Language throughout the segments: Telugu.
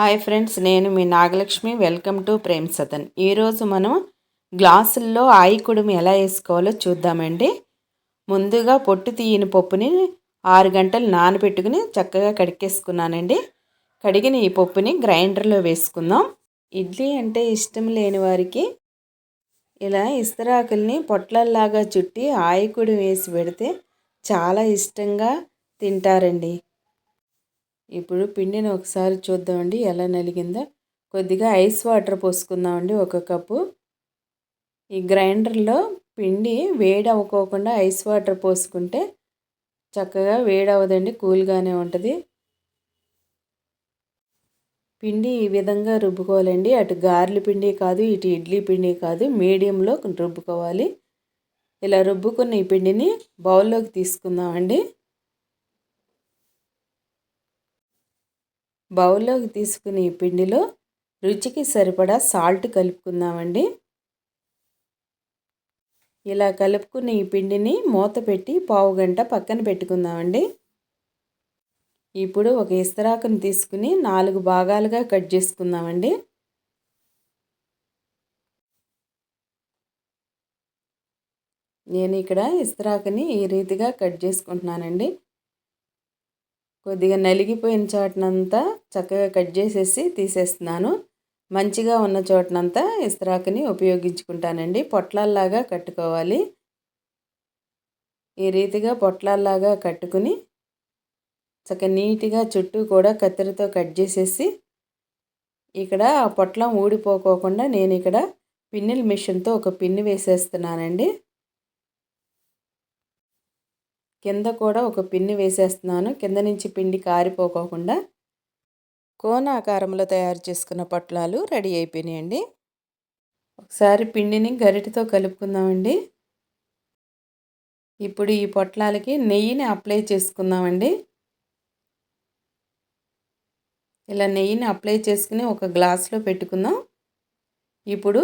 హాయ్ ఫ్రెండ్స్ నేను మీ నాగలక్ష్మి. వెల్కమ్ టు ప్రేమ్ సదన్ ఈరోజు మనం గ్లాసుల్లో ఆయి కుడుము ఎలా వేసుకోవాలో చూద్దామండి. ముందుగా పొట్టు తీయని పప్పుని ఆరు గంటలు నానబెట్టుకుని చక్కగా కడిగేసుకున్నానండి. కడిగిన ఈ పప్పుని గ్రైండర్లో వేసుకుందాం. ఇడ్లీ అంటే ఇష్టం లేని వారికి ఇలా ఇస్తరాకుల్ని పొట్లల్లాగా చుట్టి ఆయికుడు వేసి పెడితే చాలా ఇష్టంగా తింటారండి. ఇప్పుడు పిండిని ఒకసారి చూద్దామండి ఎలా నలిగిందో. కొద్దిగా ఐస్ వాటర్ పోసుకుందామండి ఒక కప్పు. ఈ గ్రైండర్లో పిండి వేడి అవ్వకోకుండా ఐస్ వాటర్ పోసుకుంటే చక్కగా వేడి అవ్వదండి కూల్గానే ఉంటుంది. పిండి ఈ విధంగా రుబ్బుకోవాలండి. అటు గార్లి పిండి కాదు ఇటు ఇడ్లీ పిండి కాదు మీడియంలో రుబ్బుకోవాలి. ఇలా రుబ్బుకున్న ఈ పిండిని బౌల్లోకి తీసుకుందామండి. బౌల్లోకి తీసుకుని పిండిలో రుచికి సరిపడా సాల్ట్ కలుపుకుందామండి. ఇలా కలుపుకుని ఈ పిండిని మూత పెట్టి పావు గంట పక్కన పెట్టుకుందామండి. ఇప్పుడు ఒక ఇస్తరాకును తీసుకుని నాలుగు భాగాలుగా కట్ చేసుకుందామండి. నేను ఇక్కడ ఇస్తరాకుని ఈ రీతిగా కట్ చేసుకుంటున్నానండి. కొద్దిగా నలిగిపోయిన చోటనంతా చక్కగా కట్ చేసేసి తీసేస్తున్నాను. మంచిగా ఉన్న చోటనంతా ఇస్త్రాకుని ఉపయోగించుకుంటానండి. పొట్లాల్లాగా కట్టుకోవాలి. ఈ రీతిగా పొట్లాల్లాగా కట్టుకుని చక్క నీట్గా చుట్టూ కూడా కత్తెరతో కట్ చేసేసి ఇక్కడ ఆ పొట్లం ఊడిపోకోకుండా నేను ఇక్కడ పిన్నిల్ మిషన్తో ఒక పిన్ను వేసేస్తున్నానండి. కింద కూడా ఒక పిన్ని వేసేస్తున్నాను. కింద నుంచి పిండి కారిపోకోకుండా కోన ఆకారంలో తయారు చేసుకున్న పొట్లాలు రెడీ అయిపోయినాయండి. ఒకసారి పిండిని గరిటితో కలుపుకుందామండి. ఇప్పుడు ఈ పొట్లాలకి నెయ్యిని అప్లై చేసుకుందామండి. ఇలా నెయ్యిని అప్లై చేసుకుని ఒక గ్లాస్లో పెట్టుకుందాం. ఇప్పుడు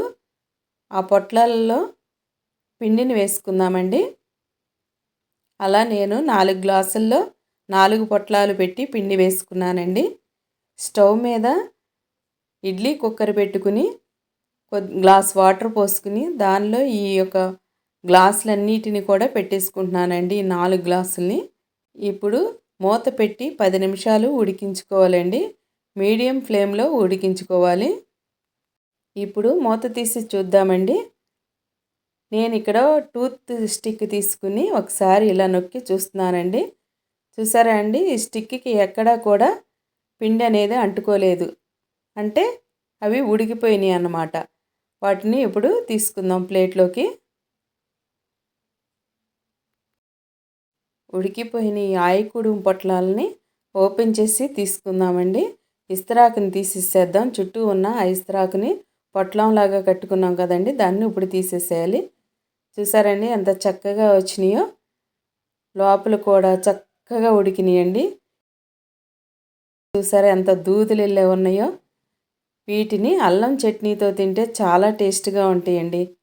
ఆ పొట్లాలలో పిండిని వేసుకుందామండి. అలా నేను నాలుగు గ్లాసుల్లో నాలుగు పొట్లాలు పెట్టి పిండి వేసుకున్నానండి. స్టవ్ మీద ఇడ్లీ కుక్కర్ పెట్టుకుని కొద్ది గ్లాస్ వాటర్ పోసుకుని దానిలో ఈ యొక్క గ్లాసులన్నిటిని కూడా పెట్టేసుకుంటున్నానండి నాలుగు గ్లాసుల్ని. ఇప్పుడు మూత పెట్టి పది నిమిషాలు ఉడికించుకోవాలండి. మీడియం ఫ్లేమ్లో ఉడికించుకోవాలి. ఇప్పుడు మూత తీసి చూద్దామండి. నేను ఇక్కడ టూత్ స్టిక్ తీసుకుని ఒకసారి ఇలా నొక్కి చూస్తున్నానండి. చూసారా అండి? ఈ స్టిక్కి ఎక్కడా కూడా పిండి అనేది అంటుకోలేదు. అంటే అవి ఉడికిపోయినాయి అన్నమాట. వాటిని ఇప్పుడు తీసుకుందాం ప్లేట్లోకి. ఉడికిపోయిన ఈ పొట్లాలని ఓపెన్ చేసి తీసుకుందామండి. ఇస్త్రాకుని తీసేసేద్దాం. చుట్టూ ఉన్న ఆ పొట్లం పొట్లంలాగా కట్టుకున్నాం కదండి. దాన్ని ఇప్పుడు తీసేసేయాలి. చూసారండి ఎంత చక్కగా వచ్చినాయో. లోపల కూడా చక్కగా ఉడికినాయండి. చూసారా ఎంత దూదులు ఉన్నాయో. వీటిని అల్లం చట్నీతో తింటే చాలా టేస్ట్గా ఉంటాయండి.